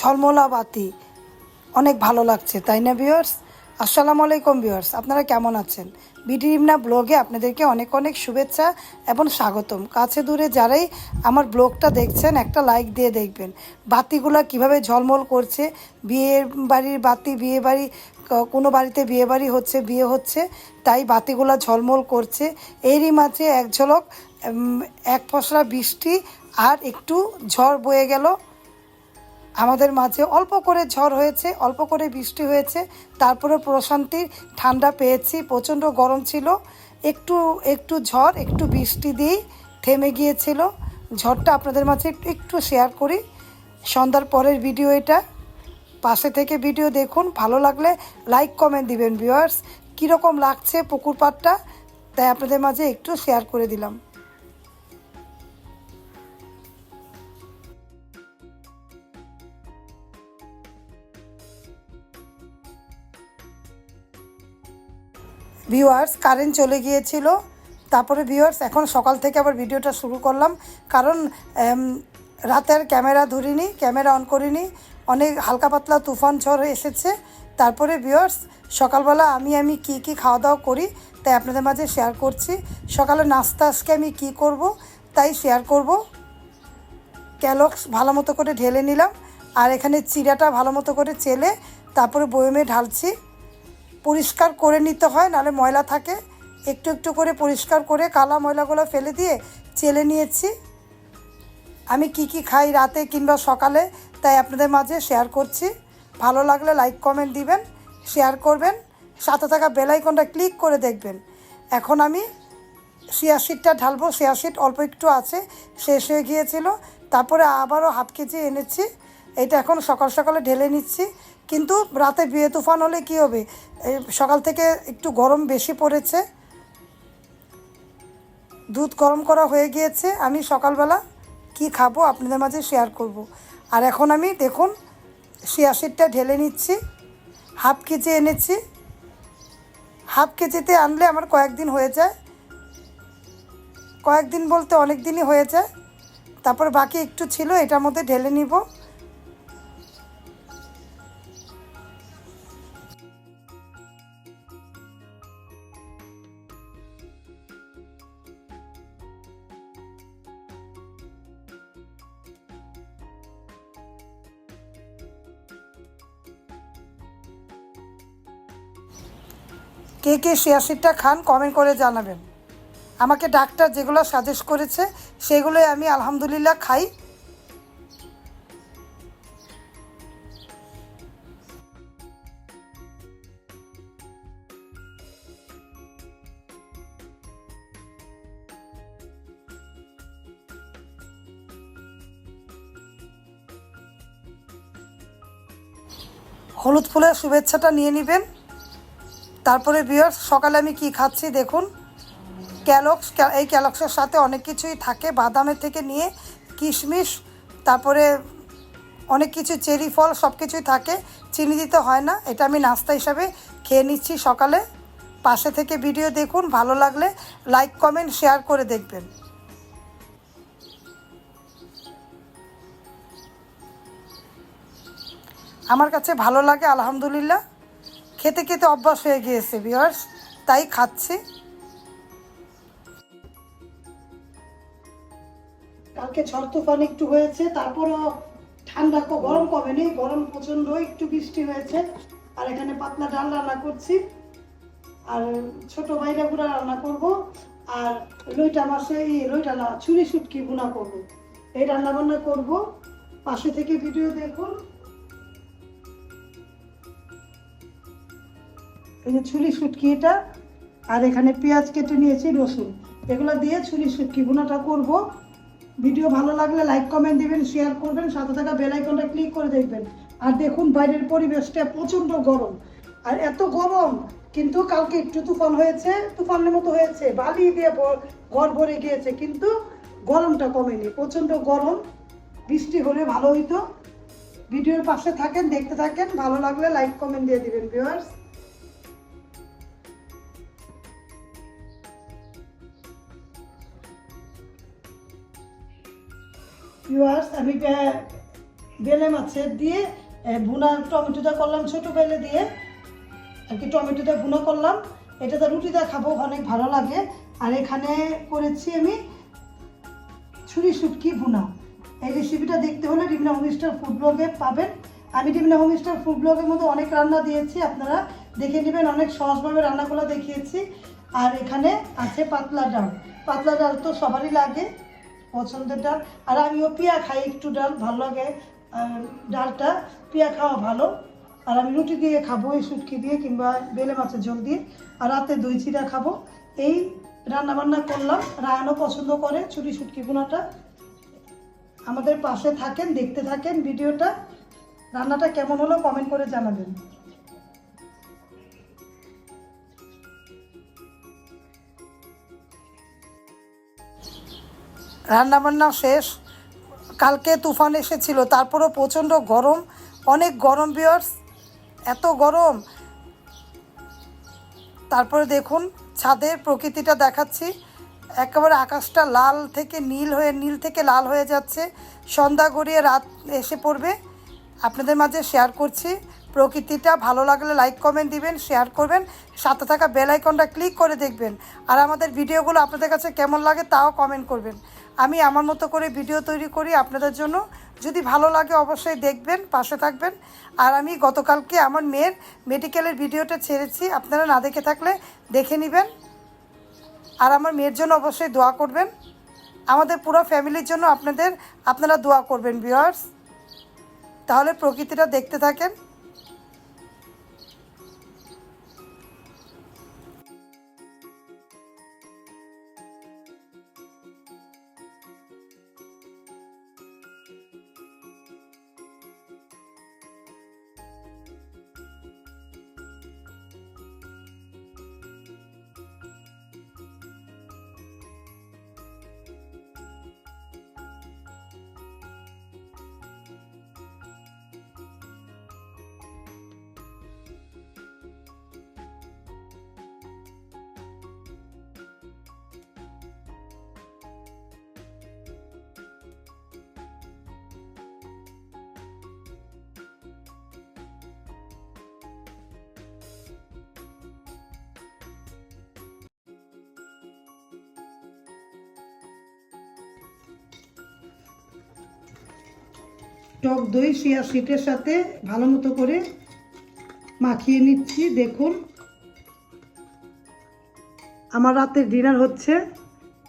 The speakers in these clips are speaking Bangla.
ঝলমলা বাতি। অনেক ভালো লাগছে, তাই না ভিউয়ার্স আসসালামু আলাইকুম ভিউয়ার্স আপনারা কেমন আছেন? বিডি ইমনা ব্লগে আপনাদেরকে অনেক অনেক শুভেচ্ছা এবং স্বাগতম। কাছে দূরে যারাই আমার ব্লগটা দেখছেন, একটা লাইক দিয়ে দেখবেন। বাতিগুলো কীভাবে ঝলমল করছে? বিয়ের বাড়ির বাতি, বিয়ে বাড়ি কোনো বাড়িতে বিয়ে বাড়ি হচ্ছে, বিয়ে হচ্ছে, তাই বাতিগুলো ঝলমল করছে। এরই মাঝে এক ঝলক এক ফসলা বৃষ্টি আর একটু ঝড় বয়ে গেল। আমাদের মাঝে অল্প করে ঝড় হয়েছে, অল্প করে বৃষ্টি হয়েছে। তারপরে প্রশান্তির ঠান্ডা পেয়েছি, প্রচণ্ড গরম ছিল। একটু একটু ঝড়, একটু বৃষ্টি দিয়েই থেমে গিয়েছিল। ঝড়টা আপনাদের মাঝে একটু শেয়ার করি। সন্ধ্যার পরের ভিডিও এটা। পাশে থেকে ভিডিও দেখুন, ভালো লাগলে লাইক কমেন্ট দিবেন ভিউয়ার্স কীরকম লাগছে পুকুর পাড়টা? তাই আপনাদের মাঝে একটু শেয়ার করে দিলাম। ভিউয়ার্স কারেন্ট চলে গিয়েছিল। তারপরে ভিউয়ার্স এখন সকাল থেকে আবার ভিডিওটা শুরু করলাম। কারণ এম, রাতের ক্যামেরা ধরিনি ক্যামেরা অন করিনি। অনেক হালকা পাতলা তুফান ঝড় এসেছে। তারপরে ভিউয়ার্স সকালবেলা আমি আমি কি কি খাওয়া দাওয়া করি তাই আপনাদের মাঝে শেয়ার করছি। সকালে নাস্তা আজকে আমি কি করব তাই শেয়ার করব। ক্যালক্স ভালো মতো করে ঢেলে নিলাম। আর এখানে চিড়াটা ভালো মতো করে চেলে তারপরে বয়মে ঢালছি। পরিষ্কার করে নিতে হয় নাহলে ময়লা থাকে। একটু একটু করে পরিষ্কার করে কালা ময়লাগুলো ফেলে দিয়ে চেলে নিয়েছি। আমি কি কি খাই রাতে কিংবা সকালে, তাই আপনাদের মাঝে শেয়ার করছি। ভালো লাগলে লাইক, কমেন্ট দিবেন, শেয়ার করবেন। সাথে থাকা বেলাইকনটা ক্লিক করে দেখবেন। এখন আমি শিয়াশিটটা ঢালবো শিয়াশিট অল্প একটু আছে, শেষ হয়ে গিয়েছিল। তারপরে আবারও হাফ কেজি এনেছি। এটা এখন সকাল সকালে ঢেলে নিচ্ছি। কিন্তু রাতে বিয়ে তুফান হলে কি হবে? সকাল থেকে একটু গরম বেশি পড়েছে। দুধ গরম করা হয়ে গিয়েছে। আমি সকালবেলা কি খাব আপনাদের মাঝে শেয়ার করব। আর এখন আমি দেখুন শিয়াশিটটা ঢেলে নিচ্ছি। হাফ কেজি এনেছি। হাফ কেজিতে আনলে আমার কয়েকদিন হয়ে যায়। কয়েকদিন বলতে অনেক দিনই হয়ে যায়। তারপর বাকি একটু ছিল, এটার মধ্যে ঢেলে নিব। কে কে শিয়াশিটটা খান কমেন্ট করে জানাবেন। আমাকে ডাক্তার যেগুলো সাজেস্ট করেছে, সেগুলোই আমি আলহামদুলিল্লাহ খাই। হলুদ ফুলের শুভেচ্ছাটা নিয়ে নেবেন। তারপরে বিয়ার সকালে আমি কি খাচ্ছি দেখুন। ক্যালক্স এই ক্যালক্সের সাথে অনেক কিছুই থাকে। বাদামের থেকে নিয়ে কিশমিশ, তারপরে অনেক কিছু চেরি ফল, সব কিছুই থাকে। চিনি দিতে হয় না, এটা আমি নাস্তা হিসাবে খেয়ে নিচ্ছি সকালে। পাশে থেকে ভিডিও দেখুন, ভালো লাগলে লাইক কমেন্ট শেয়ার করে দেখবেন। আমার কাছে ভালো লাগে, আলহামদুলিল্লাহ। খেতে খেতে অভ্যাস হয়ে গিয়েছে বিয়ার্স তাই খাচ্ছি। কালকে ঝড় তুফান একটু হয়েছে, তারপরও ঠান্ডা গরম কমেনি গরম প্রচণ্ড একটু বৃষ্টি হয়েছে। আর এখানে পাতলা ডাল রান্না করছি। আর ছোট বাইরে গুঁড়া রান্না করব। আর লইটা মাসে এই লইটা না ছুরি সুটকি গুঁড়া করব। এই রান্না বান্না করব। পাশে থেকে ভিডিও দেখুন। এই যে ছুরি শুটকি এটা, আর এখানে পেঁয়াজ কেটে নিয়েছি, রসুন। এগুলো দিয়ে ছুরি শুটকি বোনাটা করব। ভিডিও ভালো লাগলে লাইক, কমেন্ট দিবেন শেয়ার করবেন, সাথে থাকা বেল আইকনটা ক্লিক করে দেখবেন। আর দেখুন, বাইরের পরিবেশটা প্রচণ্ড গরম। আর এত গরম, কিন্তু কালকে একটু তুফান হয়েছে, তুফানের মতো হয়েছে, বালি দিয়ে ঘর ভরে গিয়েছে, কিন্তু গরমটা কমেনি, প্রচণ্ড গরম। বৃষ্টি হলে ভালো হইতো। ভিডিওর পাশে থাকেন, দেখতে থাকেন, ভালো লাগলে লাইক, কমেন্ট দিয়ে দিবেন ভিউয়ার্স ভিউয়ার্স আমি বেলে মাছের দিয়ে ভুনা টমেটোটা করলাম ছোট বেলে দিয়ে। আর কি টমেটোটা ভুনা করলাম। এটা তো রুটিটা খাব, অনেক ভালো লাগে। আর এখানে করেছি আমি ছুরি শুটকি ভুনা। এই রেসিপিটা দেখতে হলে ডিমনা হোমস্টার ফুড ব্লগে পাবেন। আমি ডিমনা হোমস্টার ফুড ব্লগের মধ্যে অনেক রান্না দিয়েছি, আপনারা দেখে নেবেন। অনেক সহজভাবে রান্নাগুলো দেখিয়েছি। আর এখানে আছে পাতলা ডাল। পাতলা ডাল তো সবারই লাগে। পছন্দের ডাল আর আমিও পিয়া খাই, একটু ডাল ভালো লাগে। ডালটা পিয়া খাওয়া ভালো। আর আমি রুটি দিয়ে খাব, এই শুটকি দিয়ে কিংবা বেলে মাছের ঝোল দিয়ে। আর রাতে দই চিরা খাব। এই রান্না বান্না করলাম। রায়নও পছন্দ করে ছুটি শুটকি বোনাটা। আমাদের পাশে থাকেন, দেখতে থাকেন ভিডিওটা। রান্নাটা কেমন হলো কমেন্ট করে জানাবেন। রান্না বান্না শেষ। কালকে তুফান এসেছিল, তারপরও প্রচণ্ড গরম। অনেক গরম বিয়ার্স এত গরম। তারপরে দেখুন, ছাদের প্রকৃতিটা দেখাচ্ছি। একেবারে আকাশটা লাল থেকে নীল হয়ে, নীল থেকে লাল হয়ে যাচ্ছে। সন্ধ্যা গড়িয়ে রাত এসে পড়বে। আপনাদের মাঝে শেয়ার করছি। প্রকৃতিটা ভালো লাগলে লাইক কমেন্ট দিবেন শেয়ার করবেন। সাথে থাকা বেল আইকনটা ক্লিক করে দেখবেন। আর আমাদের ভিডিওগুলো আপনাদের কাছে কেমন লাগে তাও কমেন্ট করবেন। আমি আমার মতো করে ভিডিও তৈরি করি আপনাদের জন্য। যদি ভালো লাগে অবশ্যই দেখবেন, পাশে থাকবেন। আর আমি গতকালকে আমার মেয়ের মেডিকেলের ভিডিওটা ছেড়েছি, আপনারা না দেখে থাকলে দেখে নেবেন। আর আমার মেয়ের জন্য অবশ্যই দোয়া করবেন। আমাদের পুরো ফ্যামিলির জন্য আপনাদের, আপনারা দোয়া করবেন, ভিউয়ার্স। তাহলে প্রকৃতিটা দেখতে থাকেন। টক দই শিয়া শিটের সাথে ভালো মতো করে মাখিয়ে নিচ্ছি, দেখুন। আমার রাতের ডিনার হচ্ছে।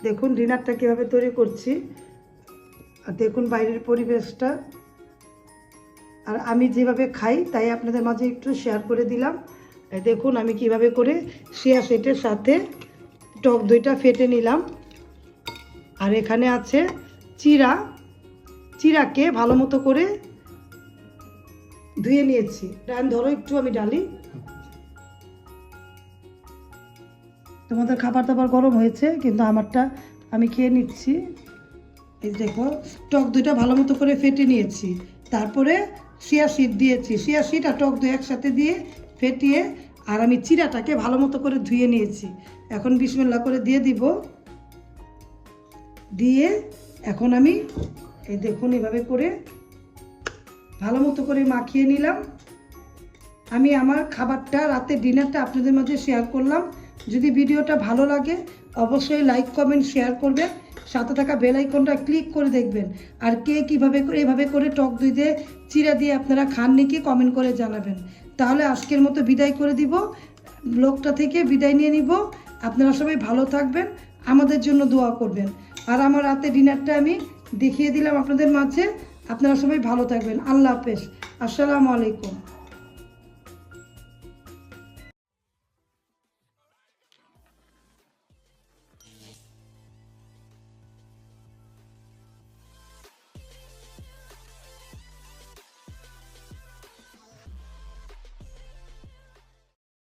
দেখুন ডিনারটা কীভাবে তৈরি করছি। আর দেখুন বাইরের পরিবেশটা। আর আমি যেভাবে খাই, তাই আপনাদের মাঝে একটু শেয়ার করে দিলাম। দেখুন আমি কীভাবে করে শিয়া সেটের সাথে টক দইটা ফেটে নিলাম। আর এখানে আছে চিরা। চিরাকে ভালো মতো করে ধুয়ে নিয়েছি। ডান ধরো, একটু আমি ডালি। তোমাদের খাবার দাবার গরম হয়েছে, কিন্তু আমারটা আমি খেয়ে নিচ্ছি। এই দেখো, টক দইটা ভালো মতো করে ফেটে নিয়েছি। তারপরে শিয়া শিট দিয়েছি। শিয়া শিট আর টক দই একসাথে দিয়ে ফেটিয়ে আর আমি চিরাটাকে ভালো মতো করে ধুয়ে নিয়েছি। এখন বিসমিল্লা করে দিয়ে দিব। দিয়ে এখন আমি এই দেখুন, এভাবে করে ভালো মতো করে মাখিয়ে নিলাম। আমি আমার খাবারটা, রাতে ডিনারটা আপনাদের মাঝে শেয়ার করলাম। যদি ভিডিওটা ভালো লাগে, অবশ্যই লাইক কমেন্ট শেয়ার করবেন। সাথে থাকা বেল আইকনটা ক্লিক করে দেখবেন। আর কে কীভাবে করে, এভাবে করে টক দই দিয়ে চিরা দিয়ে আপনারা খান নাকি কমেন্ট করে জানাবেন। তাহলে আজকের মতো বিদায় করে দিব। ব্লগটা থেকে বিদায় নিয়ে নিব। আপনারা সবাই ভালো থাকবেন, আমাদের জন্য দোয়া করবেন। আর আমার রাতে ডিনারটা আমি দেখিয়ে দিলাম আপনাদের মাঝে। আপনারা সবাই ভালো থাকবেন। আল্লাহ হাফেজ। আসসালামু আলাইকুম।